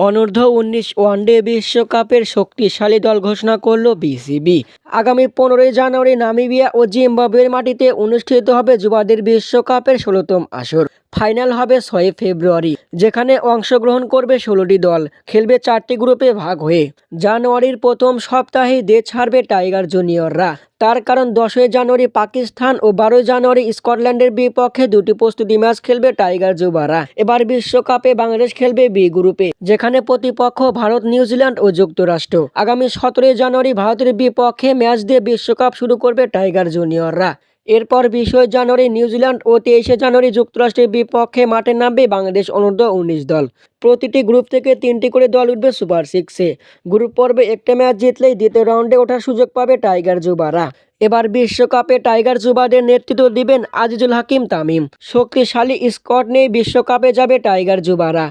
অনূর্ধ্ব উনিশ ওয়ানডে বিশ্বকাপের শক্তিশালী দল ঘোষণা করল বিসিবি। আগামী পনেরোই জানুয়ারি নামিবিয়া ও জিম্বাবুয়ের মাটিতে অনুষ্ঠিত হবে যুবাদের বিশ্বকাপের ষোলোতম আসর। ফাইনাল হবে ছয় ফেব্রুয়ারি, যেখানে অংশগ্রহণ করবে ষোলোটি দল, খেলবে চারটি গ্রুপে ভাগ হয়ে। জানুয়ারির প্রথম সপ্তাহে দেশ ছাড়বে টাইগার জুনিয়ররা। তার কারণ দশই জানুয়ারি পাকিস্তান ও বারোই জানুয়ারি স্কটল্যান্ডের বিপক্ষে দুটি প্রস্তুতি ম্যাচ খেলবে টাইগার জুবারা এবার বিশ্বকাপে বাংলাদেশ খেলবে বি গ্রুপে, যেখানে প্রতিপক্ষ ভারত, নিউজিল্যান্ড ও যুক্তরাষ্ট্র। আগামী সতেরোই জানুয়ারি ভারতের বিপক্ষে ম্যাচ দিয়ে বিশ্বকাপ শুরু করবে টাইগার জুনিয়ররা। এরপর বিশে জানুয়ারি নিউজিল্যান্ড ও তেইশে জানুয়ারি যুক্তরাষ্ট্রের বিপক্ষে মাঠে নামবে বাংলাদেশ অনূর্ধ্ব উনিশ দল। প্রতিটি গ্রুপ থেকে তিনটি করে দল উঠবে সুপার সিক্সে। গ্রুপ পর্বে একটা ম্যাচ জিতলেই দ্বিতীয় রাউন্ডে ওঠার সুযোগ পাবে টাইগার যুবারা। এবার বিশ্বকাপে টাইগার যুবাদের নেতৃত্ব দিবেন আজিজুল হাকিম তামিম। শক্তিশালী স্কোয়াড নিয়ে বিশ্বকাপে যাবে টাইগার যুবারা।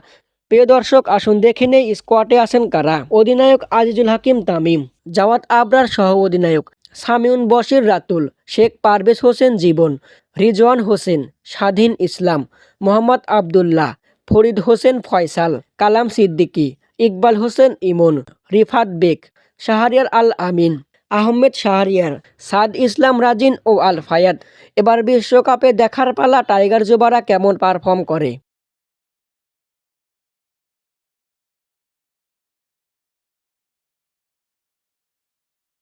প্রিয় দর্শক, আসুন দেখে নেই স্কোয়াডে আছেন কারা। অধিনায়ক আজিজুল হাকিম তামিম, জাওয়াত আবরার সহ অধিনায়ক। সামিউন বশির রাতুল, শেখ পারভেজ হোসেন জীবন, রিজওয়ান হোসেন, স্বাধীন ইসলাম, মোহাম্মদ আবদুল্লাহ, ফরিদ হোসেন ফয়সাল, কালাম সিদ্দিকী, ইকবাল হোসেন ইমন, রিফাত বেক শাহরিয়ার আল আমিন, আহমেদ শাহরিয়ার, সাদ ইসলাম রাজিন ও আল ফায়াদ। এবার বিশ্বকাপে দেখার পালা টাইগার জুবারা কেমন পারফর্ম করে?